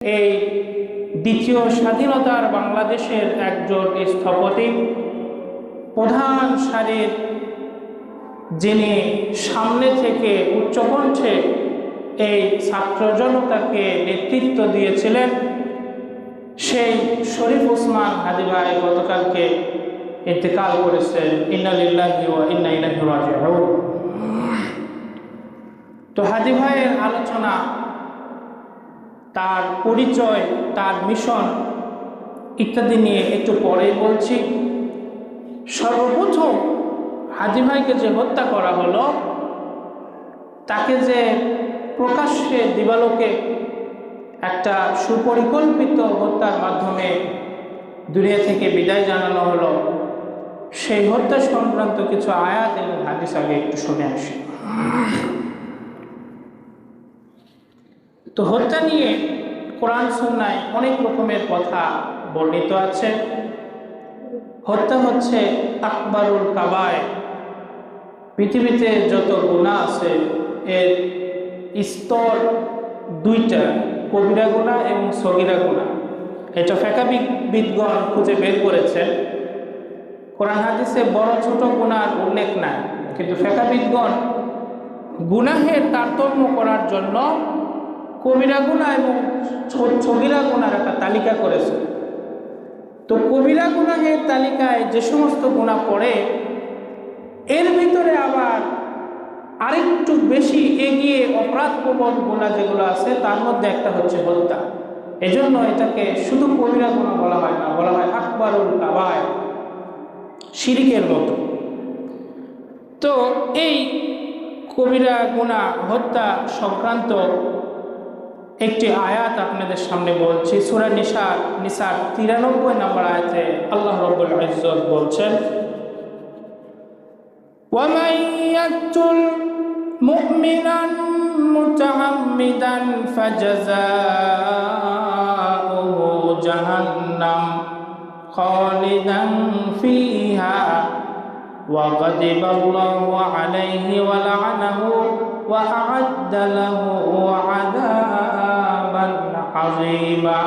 এই দ্বিতীয় স্বাধীনতার বাংলাদেশের একজন স্থপতি, প্রধান সারির যিনি সামনে থেকে উচ্চকণ্ঠে এই ছাত্র জনতাকে নেতৃত্ব দিয়েছিলেন, সেই শরীফ ওসমান হাদি ভাই গতকালকে ইন্তেকাল করেছেন। ইন্নালিল্লাহি ওয়া ইন্না রাজিউন। তো হাদি ভাইয়ের আলোচনা তার পরিচয়, তার মিশন ইত্যাদি নিয়ে একটু পরেই বলছি। সর্বপ্রথম হাজি ভাইকে যে হত্যা করা হলো, তাকে যে প্রকাশ্যে দিবালোকে একটা সুপরিকল্পিত হত্যার মাধ্যমে দুনিয়া থেকে বিদায় জানানো হলো, সেই হত্যা সংক্রান্ত কিছু আয়াত এবং হাদিস আগে একটু শুনে আসি। তো হত্যা নিয়ে কোরআন সুন্নায় অনেক রকমের কথা বর্ণিত আছে। হত্যা হচ্ছে আকবরুল কাবায়। পৃথিবীতে যত গুণা আছে, এর স্তর দুইটা, কবিরা গুণা এবং সগিরা গুণা এটা ফেকাবিক বিদগণ খুঁজে বের করেছেন কোরআন হাদিসে বড় ছোট গুণার উল্লেখ নাই, কিন্তু ফেকাবিদগণ গুনাহের তারতম্য করার জন্য কবিরা গুণা এবং ছবিরা গুণার একটা তালিকা করেছে। তো কবিরা গুনাহের তালিকায় যে সমস্ত গুণা পড়ে, এর ভিতরে আবার আরেকটু বেশি এগিয়ে অপরাধ প্রবণ গুণা যেগুলো আছে, তার মধ্যে একটা হচ্ছে হত্যা। এজন্য এটাকে শুধু কবিরা গুণা বলা হয় না, বলা হয় আকবরুল কাবায় শিরিকের মতো। তো এই কবিরা গুণা হত্যা সংক্রান্ত একটি আয়াত আপনাদের সামনে বলছি সুরা নিসার নিসার তিরানব্বই নম্বর আয়াতে আল্লাহ রব্বুল ইজ্জত বলছেন ومن يقتل مؤمنا متعمدا فجزاؤه جهنم خالدا فيها وغضب الله عليه ولعنه وأعد له عذابا عظيما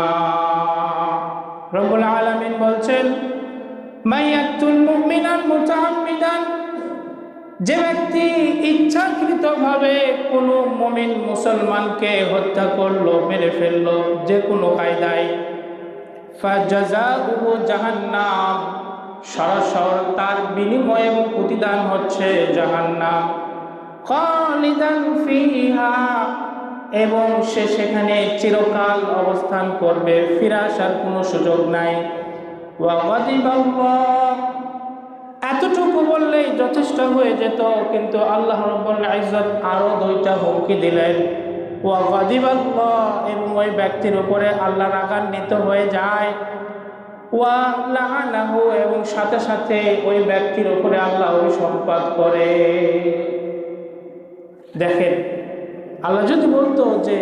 رب العالمين বলছেন মাইয়াতুল মুমিনান মুতাআম্মিদান যে ব্যক্তি ইচ্ছাকৃতভাবে কোনো মমিন মুসলমানকে হত্যা করলো মেরে ফেললো যে কোনো কায়দায় ফাজাজাউহু জাহান্নাম সরাসর তার বিনিময়ে প্রতিদান হচ্ছে জাহান্নাম খালিদান এবং সে সেখানে চিরকাল অবস্থান করবে ফিরে আসার কোনো সুযোগ নাই। এতটুকু বললেই যথেষ্ট হয়ে যেত, কিন্তু আল্লাহ রব্বুল ইজ্জত আরও দুইটা হুমকি দিলেন। এবং ওই ব্যক্তির উপরে আল্লাহ রাগান্বিত হয়ে যায়। ওয়া এবং সাথে সাথে ওই ব্যক্তির উপরে আল্লাহ অভিসম্পাদ করে। দেখেন, আল্লাহ যদি বলতো যে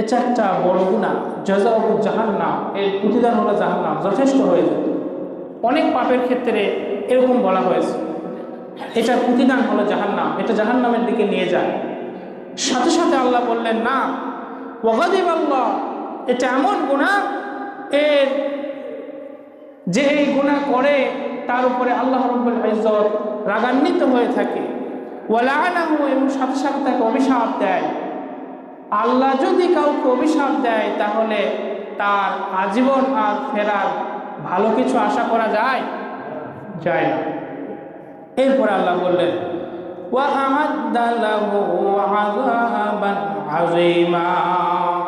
এটা একটা বড় গুণা জজাবু জাহান্নাম, এর প্রতিদান হলো জাহান নাম যথেষ্ট হয়ে যেত। অনেক পাপের ক্ষেত্রে এরকম বলা হয়েছে। এটার প্রতিদান হলো জাহান নাম এটা জাহান্নামের দিকে নিয়ে যায়। সাথে সাথে আল্লাহ বললেন, না ওগাদিব আল্লাহ এটা এমন গুণা এর যে এই গুণা করে, তার উপরে আল্লাহ রব্বুল ইজ্জত রাগান্বিত হয়ে থাকে। ওয়ালাহু এবং সাথে সাথে তাকে অভিশাপ দেয়। আল্লাহ যদি কাউকে অভিশাপ দেয়, তাহলে তার আজীবন আর ফেরার ভালো কিছু আশা করা যায়? যায় না। এরপরে আল্লাহ বললেন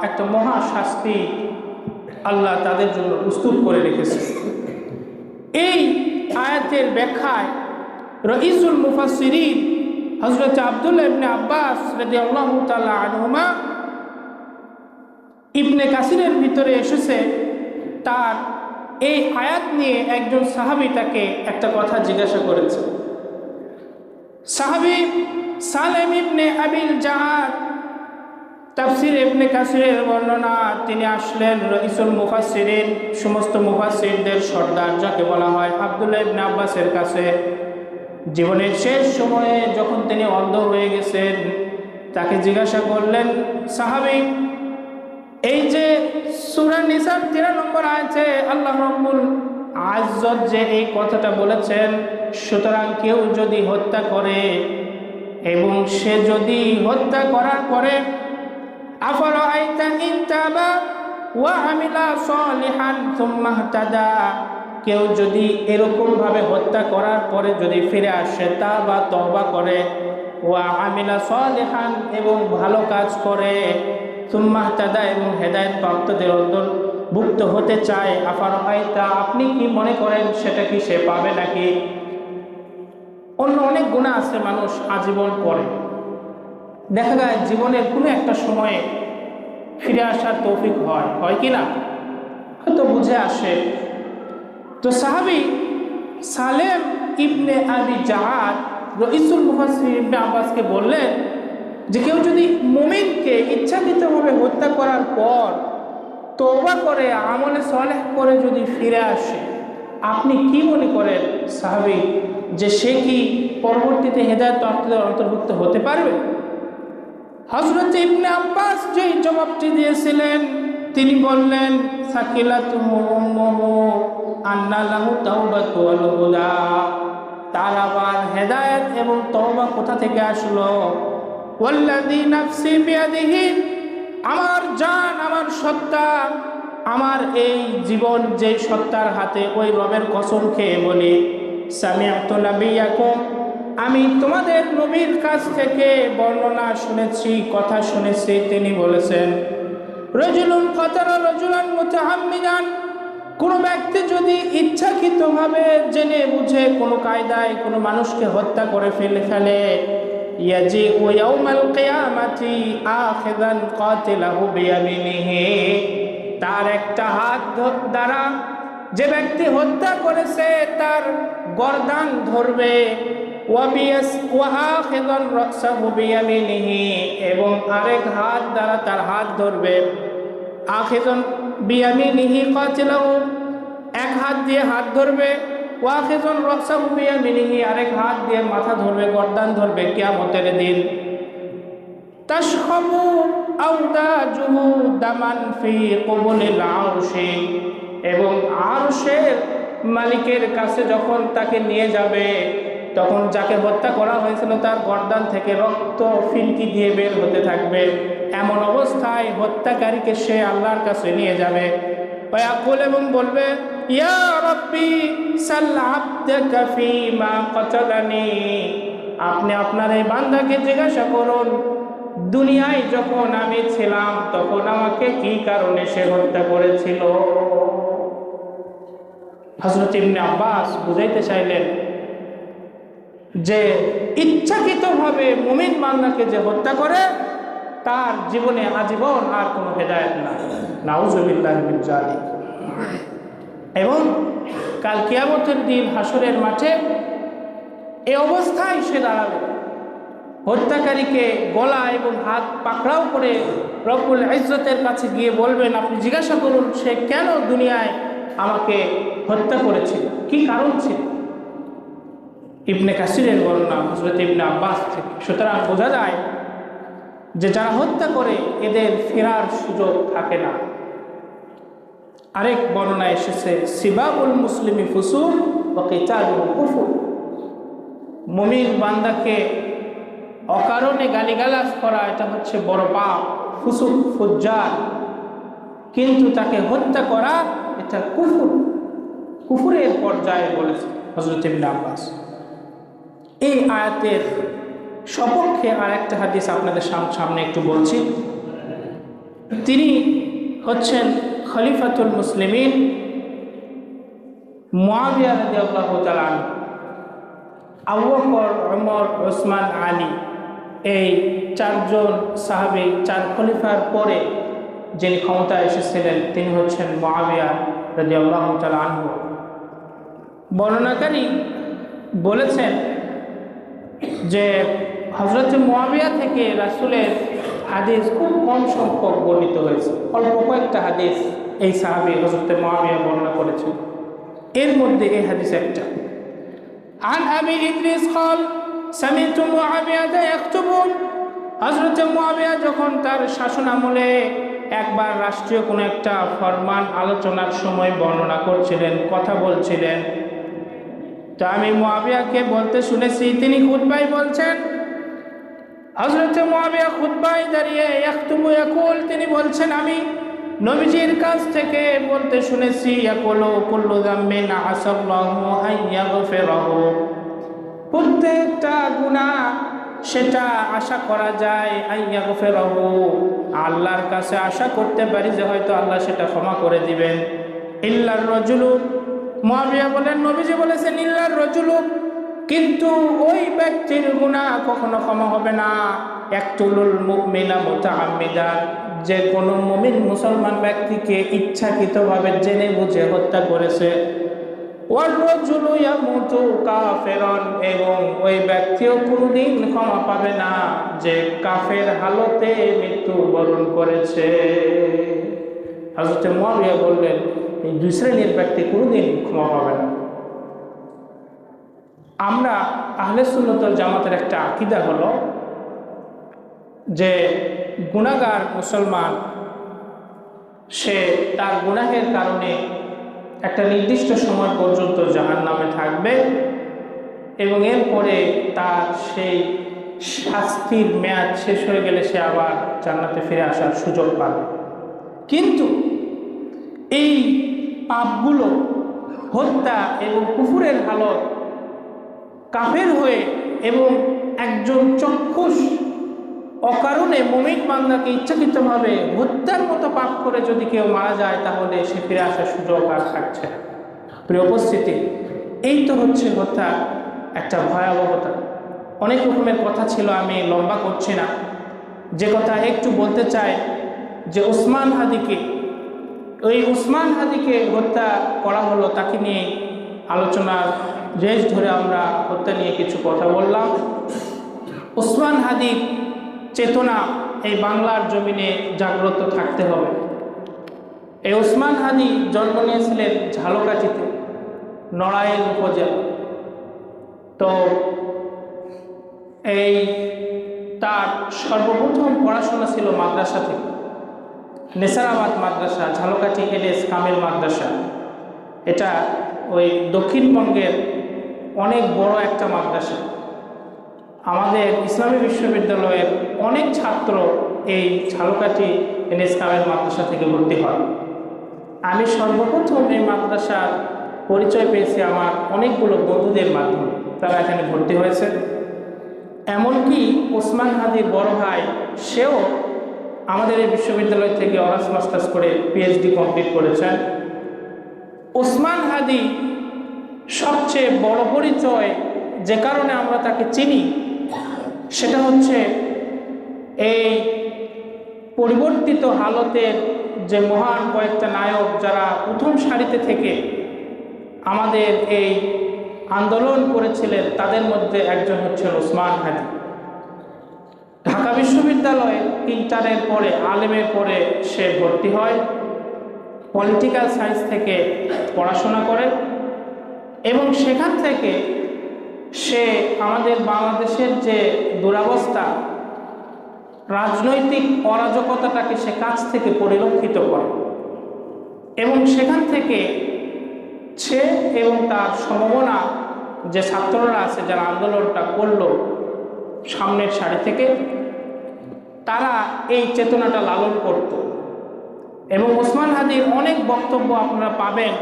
একটা মহা শাস্তি আল্লাহ তাদের জন্য প্রস্তুত করে রেখেছে। এই আয়াতের ব্যাখ্যায় রইসুল মুফাসিরিন হজরত আবদুল্লাহ ইবনে আব্বাস রেদি আল্লাহ আনহুমা ইবনে কাসিরের ভিতরে এসেছে। তার এই আয়াত নিয়ে একজন সাহাবি তাকে একটা কথা জিজ্ঞাসা করেছে। সাহাবি সালেম ইবনে আবিল জাহাদ তাফসির ইবনে কাসিরের বর্ণনা, তিনি আসলেন রইসুল মুফাসিরিন সমস্ত মুফাসিরদের সর্দার যাকে বলা হয় আবদুল্লাহ ইবনে আব্বাসের কাছে। জীবনের শেষ সময়ে যখন তিনি অন্ধ হয়ে গেছেন, তাকে জিজ্ঞাসা করলেন, সাহাবি, এই যে সুরা নিসার তেরো নম্বর আছে আল্লাহ রব্বুল আজত যে এই কথাটা বলেছেন, সুতরাং কেউ যদি হত্যা করে এবং সে যদি হত্যা করার পরে আফর আইতা ইনতাবা ওয়া আমিলা সলিহান, সুম্মা ইহতাদা? কেউ যদি এরকমভাবে হত্যা করার পরে যদি ফিরে আসে, তা বা তওবা করে, ওয়া আমিলা সলিহান এবং ভালো কাজ করে, সুম্মা ইহতাদা এবং হেদায়েত প্রাপ্তদের অন্তর্ভুক্ত হতে চায়, আফার তা আপনি কি মনে করেন সেটা কি সে পাবে নাকি? অন্য অনেক গুণা আছে মানুষ আজীবন করে। দেখা যায় জীবনের কোনো একটা সময়ে ফিরে আসার তৌফিক হয় হয় কি না? হয়তো বুঝে আসে। তো সাহাবি সালেম ইবনে আবি জাহাদ রইসুল মুফাসির ইবনে আব্বাসকে বললেন যে কেউ যদি মোমিনকে ইচ্ছাকৃতভাবে হত্যা করার পর তওবা করে, আমলে সলেহ করে যদি ফিরে আসে, আপনি কি মনে করেন সাহাবি যে সে কি পরবর্তীতে হেদায়ত প্রাপ্তদের অন্তর্ভুক্ত হতে পারবে? হজরত ইবনে আব্বাস যে জবাবটি দিয়েছিলেন, তিনি বললেন তার আবার হেদায়েত এবং কোথা থেকে আসলো? নাফসি আমার জান, আমার সত্তা, আমার এই জীবন যেই সত্তার হাতে ওই রবের কসম খেয়ে বলি। সামিআতু নাবিয়াকুম, আমি তোমাদের নবীর কাছ থেকে বর্ণনা শুনেছি, কথা শুনেছি, তিনি বলেছেন রজুলুন কতারা রজুলান মুতাহাম্মিদান। কোনো ব্যক্তি যদি ইচ্ছাকৃতভাবে জেনে বুঝে কোনো কায়দায় কোনো মানুষকে হত্যা করে ফেলে ফেলে, ইয়াজি ও ইয়াউমাল কিয়ামাতি আখিদান কাতিলাহু বিয়ামিনিহি। তার একটা হাত দ্বারা যে ব্যক্তি হত্যা করেছে তার গর্দান ধরবে। এবং আরেক হাত দ্বারা তার হাত ধরবে। আখিদান বিয়ামিনিহি কাতিলাহু। এক হাত দিয়ে হাত ধরবে ওয়াখিজন রাসাহু বিয়ামিনিহি, আরেক হাত দিয়ে মাথা ধরবে, গর্দান ধরবে কিয়ামতের দিন। তাশখাবু আওদাজুহু দামান ফি কবুলিল আরশি। এবং আরশের মালিকের কাছে যখন তাকে নিয়ে যাবে তখন যাকে হত্যা করা হয়েছিল তার গর্দান থেকে রক্ত ফিনকি দিয়ে বের হতে থাকবে। এমন অবস্থায় হত্যাকারীকে সে আল্লাহর কাছে নিয়ে যাবে। ওয়াকুল এবং বলবে, ইয়া আপনি আপনার এই বান্দাকে জিজ্ঞাসা করুন, দুনিয়ায় যখন আমি ছিলাম, তখন আমাকে কি কারণে সে হত্যা করেছিল? হজরত ইবনে আব্বাস বুঝাইতে চাইলেন যে ইচ্ছাকৃতভাবে মুমিন মান্নাকে যে হত্যা করে, তার জীবনে আজীবন আর কোনো হেদায়ত না নাউজুবিল্লাহ এবং কাল কিয়ামতের দিন হাসরের মাঠে এ অবস্থায় সে দাঁড়াবে। হত্যাকারীকে গলা এবং হাত পাকড়াও করে রব্বুল ইজ্জতের কাছে গিয়ে বলবেন, আপনি জিজ্ঞাসা করুন, সে কেন দুনিয়ায় আমাকে হত্যা করেছিল কি কারণ ছিল? ইবনে কাসিরের বর্ণনা হজরত ইবনে আব্বাস থেকে। সুতরাং বোঝা যায় যে যারা হত্যা করে, এদের ফেরার সুযোগ থাকে না। আরেক বর্ণনা এসেছে, সিবাবুল মুসলিমি ফুসুল ও কেতাবুল কুফুর। মুমিন বান্দাকে অকারণে গালিগালাজ করা, এটা হচ্ছে বড় পাপ ফুসুক ফুজ্জার। কিন্তু তাকে হত্যা করা, এটা কুফুর। কুফুরের পর্যায়ে বলেছে হজরত ইবনে আব্বাস। এই আয়াতের সপক্ষে আর একটা হাদিস আপনাদের সাম- সামনে একটু বলছি। তিনি হচ্ছেন খলিফাতুল মুসলিমিন মুয়াবিয়া রাদিয়াল্লাহু আবু ওমর ওসমান আলী এই চারজন সাহাবি, চার খলিফার পরে যিনি ক্ষমতায় এসেছিলেন, তিনি হচ্ছেন রাদিয়াল্লাহু তাআলা আনহু। বর্ণনাকারী বলেছেন যে হজরত মুয়াবিয়া থেকে রাসূলের হাদিস খুব কম সংখ্যক বর্ণিত হয়েছে অল্প কয়েকটা হাদিস এই সাহাবি হজরত মুয়াবিয়া বর্ণনা করেছেন এর মধ্যে এই হাদিস একটা عن أبي إدريس قال سمعت معاوية يكتب হজরত মুয়াবিয়া যখন তার শাসন আমলে একবার রাষ্ট্রীয় কোনো একটা ফরমান আলোচনার সময় বর্ণনা করছিলেন কথা বলছিলেন তো আমি মোয়াবিয়াকে বলতে শুনেছি, তিনি খুদ্াই বলছেন। হজরত মোয়াবিয়া খুদ্াই দাঁড়িয়ে একটুবু একুল তিনি বলছেন, আমি নবীজির কাছ থেকে বলতে শুনেছি একুলো কুল্লু দাম্মিন আসাল্লাহু আইয়াগফিরাহু প্রত্যেকটা গুনাহ সেটা আশা করা যায় আইয়াগফিরাহু আল্লাহর কাছে আশা করতে পারি যে হয়তো আল্লাহ সেটা ক্ষমা করে দিবেন। ইল্লার রজুলু মহাবিয়া বলেন, নবীজি বলেছেন, ইল্লার রজুলু কিন্তু ওই ব্যক্তির গুণা কখনো ক্ষমা হবে না। এক একটুলুল মুমিনা মুতাআম্মিদান যে কোনো মুমিন মুসলমান ব্যক্তিকে ইচ্ছাকৃতভাবে জেনে বুঝে হত্যা করেছে। এবং ওই ব্যক্তিও কোনোদিন ক্ষমা পাবে না, যে কাফের হালতে মৃত্যুবরণ করেছে। হযরত মুয়াবিয়া বললেন এই দুই শ্রেণির ব্যক্তি কোনোদিন ক্ষমা পাবে না। আমরা আহলে জামাতের একটা আকিদা হলো যে গুণাগার মুসলমান, সে তার গুনাহের কারণে একটা নির্দিষ্ট সময় পর্যন্ত জাহান নামে থাকবে এবং এরপরে তার সেই শাস্তির মেয়াদ শেষ হয়ে গেলে সে আবার জান্নাতে ফিরে আসার সুযোগ পাবে। কিন্তু এই পাপগুলো, হত্যা এবং কুকুরের হালত, কাফের হয়ে এবং একজন চক্ষুষ অকারণে মমিন বান্দাকে ইচ্ছাকৃতভাবে হত্যার মতো পাপ করে যদি কেউ মারা যায়, তাহলে সে ফিরে আসার সুযোগ আর থাকছে। প্রিয় উপস্থিতি, এই তো হচ্ছে হত্যা, একটা ভয়াবহতা অনেক রকমের কথা ছিল, আমি লম্বা করছি না যে কথা একটু বলতে চাই, যে ওসমান হাদিকে ওই উসমান হাদিকে হত্যা করা হলো, তাকে নিয়ে আলোচনার রেশ ধরে আমরা হত্যা নিয়ে কিছু কথা বললাম। উসমান হাদির চেতনা এই বাংলার জমিনে জাগ্রত থাকতে হবে। এই ওসমান হাদি জন্ম নিয়েছিলেন ঝালকাঠিতে, নড়াইল উপজেলা। তো এই তার সর্বপ্রথম পড়াশোনা ছিল মাদ্রাসা থেকে। নেসারাবাদ মাদ্রাসা, ঝালকাঠি এলএস কামেল মাদ্রাসা। এটা ওই দক্ষিণবঙ্গের অনেক বড় একটা মাদ্রাসা। আমাদের ইসলামী বিশ্ববিদ্যালয়ের অনেক ছাত্র এই ঝালকাঠি এনএস কামেল মাদ্রাসা থেকে ভর্তি হয় আমি সর্বপ্রথম এই মাদ্রাসার পরিচয় পেয়েছি আমার অনেকগুলো বন্ধুদের মাধ্যমে। তারা এখানে ভর্তি হয়েছে। এমনকি ওসমান হাদির বড় ভাই, সেও আমাদের এই বিশ্ববিদ্যালয় থেকে অনার্স মাস্টার্স করে পিএইচডি কমপ্লিট করেছেন। ওসমান হাদি সবচেয়ে বড় পরিচয় যে কারণে আমরা তাকে চিনি, সেটা হচ্ছে এই পরিবর্তিত হালতের যে মহান কয়েকটা নায়ক যারা প্রথম সারিতে থেকে আমাদের এই আন্দোলন করেছিলেন, তাদের মধ্যে একজন হচ্ছেন ওসমান হাদি। ঢাকা বিশ্ববিদ্যালয়ে ইন্টারের পরে, আলেমের পরে সে ভর্তি হয়। পলিটিক্যাল সায়েন্স থেকে পড়াশোনা করে এবং সেখান থেকে সে আমাদের বাংলাদেশের যে দুরাবস্থা, রাজনৈতিক অরাজকতাটাকে সে কাছ থেকে পরিলক্ষিত করে এবং সেখান থেকে সে এবং তার সম্ভাবনা যে ছাত্ররা আছে, যারা আন্দোলনটা করল সামনের সারি থেকে তারা এই চেতনাটা লালন করত। এবং ওসমান হাদির অনেক বক্তব্য আপনারা পাবেন।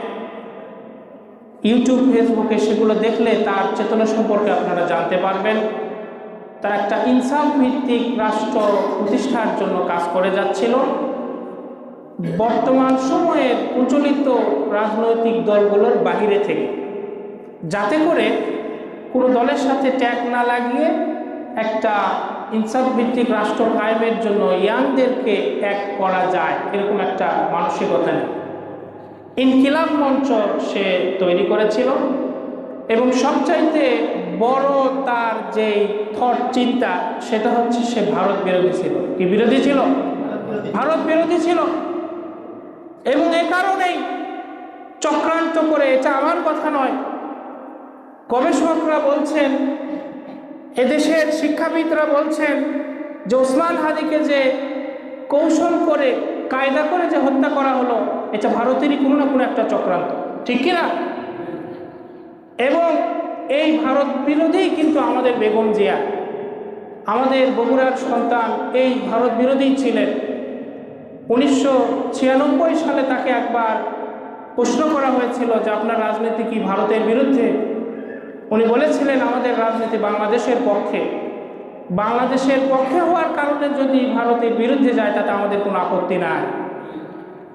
ইউটিউব, ফেসবুকে সেগুলো দেখলে তার চেতনা সম্পর্কে আপনারা জানতে পারবেন। তার একটা ইনসাফ ভিত্তিক রাষ্ট্র প্রতিষ্ঠার জন্য কাজ করে যাচ্ছিল। বর্তমান সময়ের প্রচলিত রাজনৈতিক দলগুলোর বাহিরে থেকে। যাতে করে কোনো দলের সাথে ট্যাগ না লাগিয়ে একটা ইনসাফ ভিত্তিক রাষ্ট্র কায়েমের জন্য ইয়াংদেরকে এক করা যায়, এরকম একটা মানসিকতা নেই। ইনকিলাব মঞ্চ সে তৈরি করেছিল এবং সবচাইতে বড় তার যে থট চিন্তা, সেটা হচ্ছে সে ভারত বিরোধী ছিল। কি বিরোধী ছিল? ভারত বিরোধী ছিল। এবং এ কারণেই চক্রান্ত করে, এটা আমার কথা নয়, গবেষকরা বলছেন এদেশের শিক্ষাবিদরা বলছেন যে ওসমান হাদিকে যে কৌশল করে, কায়দা করে যে হত্যা করা হলো, এটা ভারতেরই কোনো না কোনো একটা চক্রান্ত। ঠিক কিনা? এবং এই ভারত বিরোধী কিন্তু আমাদের বেগম জিয়া। আমাদের বগুড়ার সন্তান এই ভারত বিরোধী ছিলেন। উনিশশো ছিয়ানব্বই সালে তাকে একবার প্রশ্ন করা হয়েছিল যে, আপনার রাজনীতি কি ভারতের বিরুদ্ধে? উনি বলেছিলেন, আমাদের রাজনীতি বাংলাদেশের পক্ষে। বাংলাদেশের পক্ষে হওয়ার কারণে যদি ভারতের বিরুদ্ধে যায়, তাতে আমাদের কোনো আপত্তি নাই।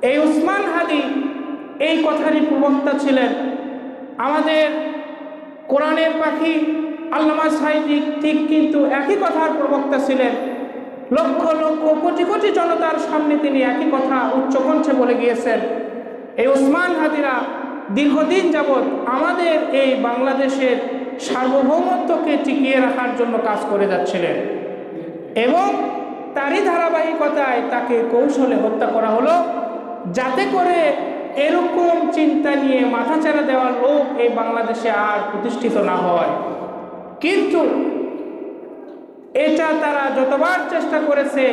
এই উসমান হাদি এই কথারই প্রবক্তা ছিলেন। আমাদের কোরআনের পাখি আল্লামা সাইদি ঠিক কিন্তু একই কথার প্রবক্তা ছিলেন। লক্ষ লক্ষ, কোটি কোটি জনতার সামনে তিনি একই কথা উচ্চকণ্ঠে বলে গিয়েছেন। এই উসমান হাদিরা দীর্ঘদিন যাবৎ আমাদের এই বাংলাদেশের সার্বভৌমত্বকে টিকিয়ে রাখার জন্য কাজ করে যাচ্ছিলেন। এবং তারই ধারাবাহিকতায় তাকে কৌশলে হত্যা করা হলো। যাতে করে এরকম চিন্তা নিয়ে মাথাচাড়া দেওয়ার লোক এই বাংলাদেশে আর প্রতিষ্ঠিত না হয়। কিন্তু এটা তারা যতবার চেষ্টা করেছে,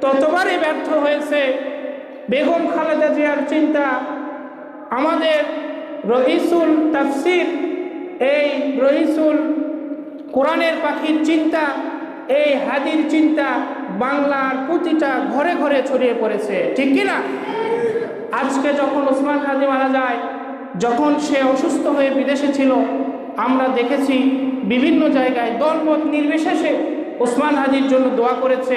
ততবারই ব্যর্থ হয়েছে। বেগম খালেদা জিয়ার চিন্তা আমাদের রহিসুল তাফসির, এই রহিসুল কোরআনের পাখির চিন্তা, এই হাদির চিন্তা বাংলার প্রতিটা ঘরে ঘরে ছড়িয়ে পড়েছে। ঠিক কিনা আজকে যখন ওসমান হাদি মারা যায়, যখন সে অসুস্থ হয়ে বিদেশে ছিল, আমরা দেখেছি বিভিন্ন জায়গায় দলমত নির্বিশেষে ওসমান হাদির জন্য দোয়া করেছে।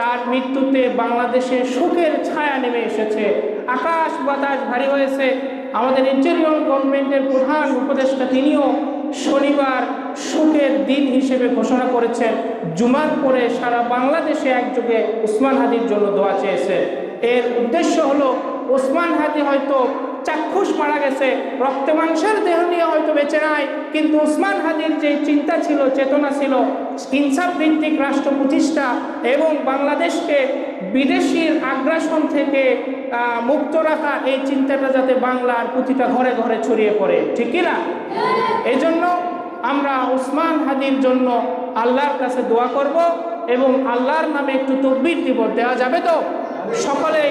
তার মৃত্যুতে বাংলাদেশে শোকের ছায়া নেমে এসেছে। আকাশ বাতাস ভারী হয়েছে। আমাদের ইন্টেরিয়র গভর্নমেন্টের প্রধান উপদেষ্টা তিনিও শনিবার শোকের দিন হিসেবে ঘোষণা করেছেন, জুমার পরে সারা বাংলাদেশে একযোগে উসমান হাদির জন্য দোয়া চেয়েছে। এর উদ্দেশ্য হলো, ওসমান হাদি হয়তো চাক্ষুষ মারা গেছে, রক্ত মাংসের দেহ নিয়ে হয়তো বেঁচে নাই, কিন্তু ওসমান হাদির যে চিন্তা ছিল, চেতনা ছিল, ইনসাফ ভিত্তিক রাষ্ট্র প্রতিষ্ঠা এবং বাংলাদেশকে বিদেশির আগ্রাসন থেকে মুক্ত রাখা এই চিন্তাটা যাতে বাংলার প্রতিটা ঘরে ঘরে ছড়িয়ে পড়ে, ঠিক কিনা এই জন্য আমরা উসমান হাদির জন্য আল্লাহর কাছে দোয়া করব এবং আল্লাহর নামে একটু তকবির দিব দেওয়া যাবে তো? সকলে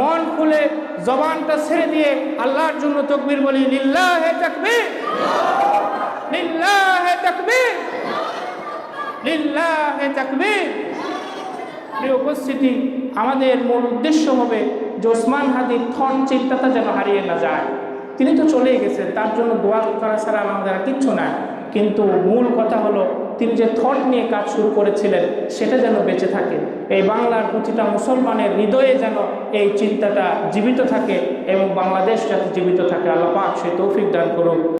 মন খুলে জবানটা ছেড়ে দিয়ে আল্লাহর জন্য তকবির বলি, লিল্লাহে হে লিল্লাহে তাকবীর লিল্লাহে তাকবীর। প্রিয় উপস্থিতি আমাদের মূল উদ্দেশ্য হবে যে ওসমান হাদির থন চিন্তাটা যেন হারিয়ে না যায়। তিনি তো চলেই গেছেন, তার জন্য দোয়া করা ছাড়া আমাদের আর কিচ্ছু নাই। কিন্তু মূল কথা হলো, তিনি যে থট নিয়ে কাজ শুরু করেছিলেন, সেটা যেন বেঁচে থাকে। এই বাংলার প্রতিটা মুসলমানের হৃদয়ে যেন এই চিন্তাটা জীবিত থাকে এবং বাংলাদেশ যাতে জীবিত থাকে। আল্লাহ সে তৌফিক দান করুন।